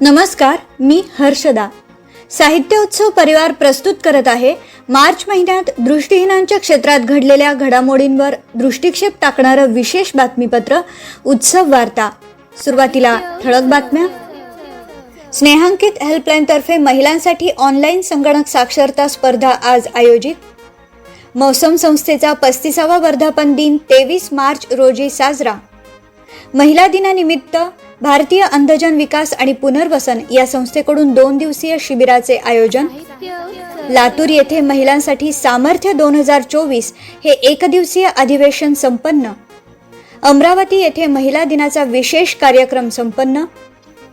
नमस्कार मी हर्षदा. साहित्य उत्सव परिवार प्रस्तुत करत आहे. मार्च महिन्यात दृष्टिहीनांच्या क्षेत्रात घडलेल्या घडामोडींवर दृष्टिक्षेप टाकणारं विशेष बातमीपत्र उत्सव वार्ता. सुरुवातीला ठळक बातम्या. स्नेहांकित हेल्पलाईनतर्फे महिलांसाठी ऑनलाईन संगणक साक्षरता स्पर्धा आज आयोजित. मौसम संस्थेचा पस्तीसावा वर्धापन दिन तेवीस मार्च रोजी साजरा. महिला दिनानिमित्त भारतीय अंधजन विकास आणि पुनर्वसन या संस्थेकडून दोन दिवसीय शिबिराचे आयोजन लातूर येथे महिलांसाठी सामर्थ्य दोन हजार चोवीस हे एकदिवसीय अधिवेशन संपन्न. अमरावती येथे महिला दिनाचा विशेष कार्यक्रम संपन्न.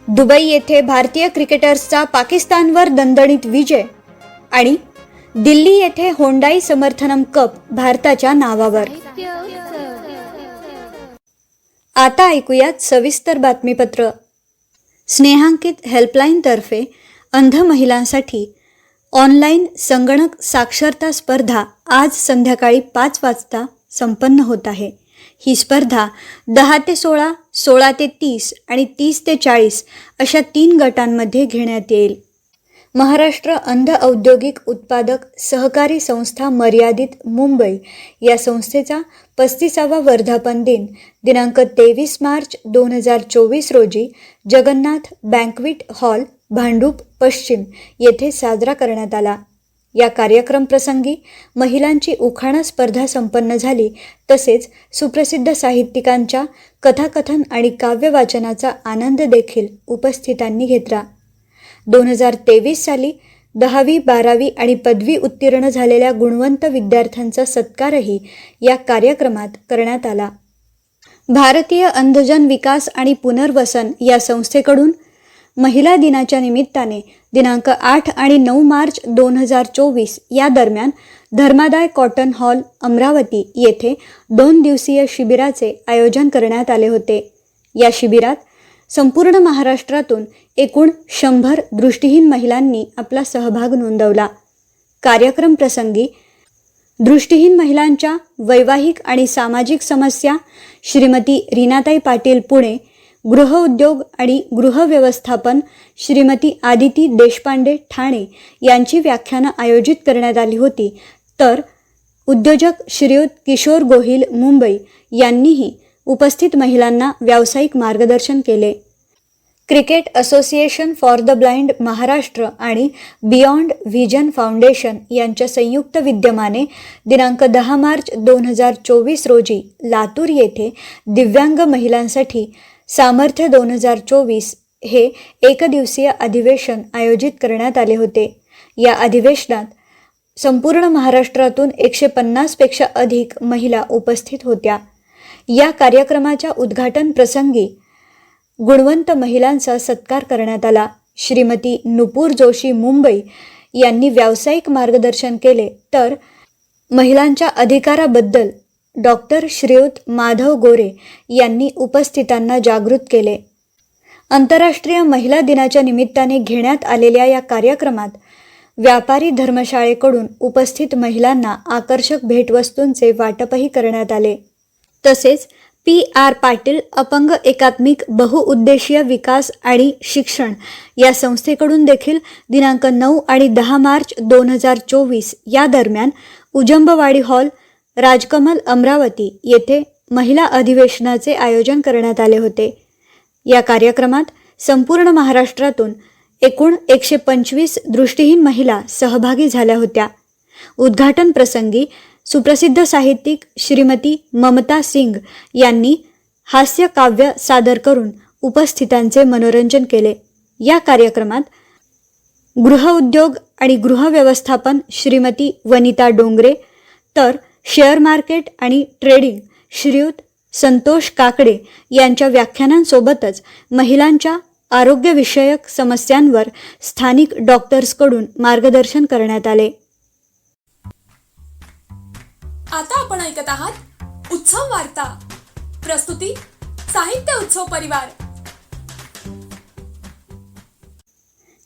दुबई येथे भारतीय क्रिकेटर्सचा पाकिस्तानवर दणदणीत विजय. आणि दिल्ली येथे होंडाई समर्थनम कप भारताच्या नावावर. आता ऐकूयात सविस्तर बातमीपत्र. स्नेहांकित हेल्पलाईनतर्फे अंध महिलांसाठी ऑनलाईन संगणक साक्षरता स्पर्धा आज संध्याकाळी पाच वाजता संपन्न होत आहे. ही स्पर्धा दहा ते सोळा सोळा ते तीस आणि तीस ते चाळीस अशा तीन गटांमध्ये घेण्यात येईल. महाराष्ट्र अंध औद्योगिक उत्पादक सहकारी संस्था मर्यादित मुंबई या संस्थेचा पस्तीसावा वर्धापन दिन दिनांक तेवीस मार्च दोन हजार चोवीस रोजी जगन्नाथ बँकविट हॉल भांडूप पश्चिम येथे साजरा करण्यात आला. या कार्यक्रम प्रसंगी महिलांची उखाणा स्पर्धा संपन्न झाली तसेच सुप्रसिद्ध साहित्यिकांच्या कथाकथन आणि काव्यवाचनाचा आनंद देखील उपस्थितांनी घेतला. दोन हजार तेवीस साली दहावी बारावी आणि पदवी उत्तीर्ण झालेल्या गुणवंत विद्यार्थ्यांचा सत्कारही या कार्यक्रमात करण्यात आला. भारतीय अंधजन विकास आणि पुनर्वसन या संस्थेकडून महिला दिनाच्या निमित्ताने दिनांक आठ आणि नऊ मार्च दोन हजार चोवीस या दरम्यान धर्मादाय कॉटन हॉल अमरावती येथे दोन दिवसीय शिबिराचे आयोजन करण्यात आले होते. या शिबिरात संपूर्ण महाराष्ट्रातून एकूण शंभर दृष्टीहीन महिलांनी आपला सहभाग नोंदवला. कार्यक्रम प्रसंगी दृष्टीहीन महिलांच्या वैवाहिक आणि सामाजिक समस्या श्रीमती रीनाताई पाटील पुणे गृहउद्योग आणि गृहव्यवस्थापन श्रीमती आदिती देशपांडे ठाणे यांची व्याख्यानं आयोजित करण्यात आली होती. तर उद्योजक श्रीयुत किशोर गोहिल मुंबई यांनीही उपस्थित महिलांना व्यावसायिक मार्गदर्शन केले. Cricket association for the blind Maharashtra आणि बियॉन्ड व्हिजन फाउंडेशन यांच्या संयुक्त विद्यमाने दिनांक दहा मार्च दोन हजार चोवीस रोजी लातूर येथे दिव्यांग महिलांसाठी सामर्थ्य दोन हजार चोवीस हे एकदिवसीय अधिवेशन आयोजित करण्यात आले होते. या अधिवेशनात संपूर्ण महाराष्ट्रातून एकशे पन्नासपेक्षा अधिक महिला उपस्थित होत्या. या कार्यक्रमाच्या उद्घाटन प्रसंगी गुणवंत महिलांचा सत्कार करण्यात आला. श्रीमती नुपूर जोशी मुंबई यांनी व्यावसायिक मार्गदर्शन केले. तर महिलांच्या अधिकाराबद्दल डॉक्टर श्रीयुत माधव गोरे यांनी उपस्थितांना जागृत केले. आंतरराष्ट्रीय महिला दिनाच्या निमित्ताने घेण्यात आलेल्या या कार्यक्रमात व्यापारी धर्मशाळेकडून उपस्थित महिलांना आकर्षक भेटवस्तूंचे वाटपही करण्यात आले. तसेच पी आर पाटील अपंग एकात्मिक बहुउद्देशीय विकास आणि शिक्षण या संस्थेकडून देखील दिनांक नऊ आणि दहा मार्च दोन हजार चोवीस या दरम्यान उजंबवाडी हॉल राजकमल अमरावती येथे महिला अधिवेशनाचे आयोजन करण्यात आले होते. या कार्यक्रमात संपूर्ण महाराष्ट्रातून एकूण एकशे पंचवीस दृष्टीहीन महिला सहभागी झाल्या होत्या. उद्घाटन प्रसंगी सुप्रसिद्ध साहित्यिक श्रीमती ममता सिंग यांनी हास्य काव्य सादर करून उपस्थितांचे मनोरंजन केले. या कार्यक्रमात गृहउद्योग आणि गृहव्यवस्थापन श्रीमती वनिता डोंगरे तर शेअर मार्केट आणि ट्रेडिंग श्रीयुत संतोष काकडे यांच्या व्याख्यानांसोबतच महिलांच्या आरोग्यविषयक समस्यांवर स्थानिक डॉक्टर्सकडून मार्गदर्शन करण्यात आले. आता आपण ऐकत आहात उत्सव वार्ता. प्रस्तुती साहित्य उत्सव परिवार.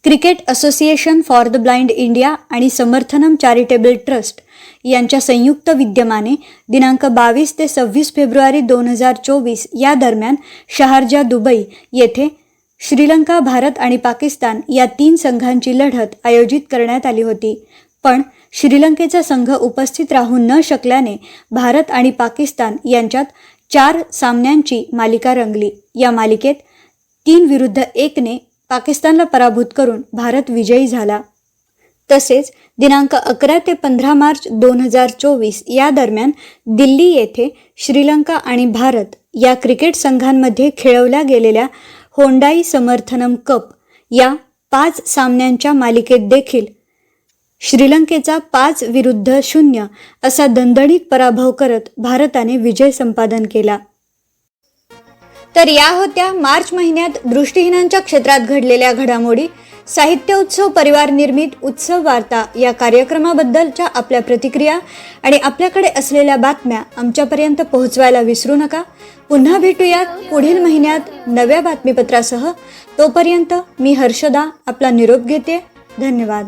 Cricket association for the blind India आणि समर्थनम चॅरिटेबल ट्रस्ट यांच्या संयुक्त विद्यमाने दिनांक बावीस ते सव्वीस फेब्रुवारी दोन हजार चोवीस या दरम्यान शहारजा दुबई येथे श्रीलंका भारत आणि पाकिस्तान या तीन संघांची लढत आयोजित करण्यात आली होती. पण श्रीलंकेचा संघ उपस्थित राहू न शकल्याने भारत आणि पाकिस्तान यांच्यात चार सामन्यांची मालिका रंगली. या मालिकेत तीन विरुद्ध एकने पाकिस्तानला पराभूत करून भारत विजयी झाला. तसेच दिनांक अकरा ते पंधरा मार्च दोन हजार चोवीस या दरम्यान दिल्ली येथे श्रीलंका आणि भारत या क्रिकेट संघांमध्ये खेळवल्या गेलेल्या होंडाई समर्थनम कप या पाच सामन्यांच्या मालिकेत देखील श्रीलंकेचा पाच विरुद्ध शून्य असा दणदणीत पराभव करत भारताने विजय संपादन केला. तर या होत्या मार्च महिन्यात दृष्टीहीनांच्या क्षेत्रात घडलेल्या घडामोडी. साहित्य उत्सव परिवार निर्मित उत्सव वार्ता या कार्यक्रमाबद्दलच्या आपल्या प्रतिक्रिया आणि आपल्याकडे असलेल्या बातम्या आमच्यापर्यंत पोहोचवायला विसरू नका. पुन्हा भेटूयात पुढील महिन्यात नव्या बातमीपत्रासह. तोपर्यंत मी हर्षदा आपला निरोप घेते. धन्यवाद.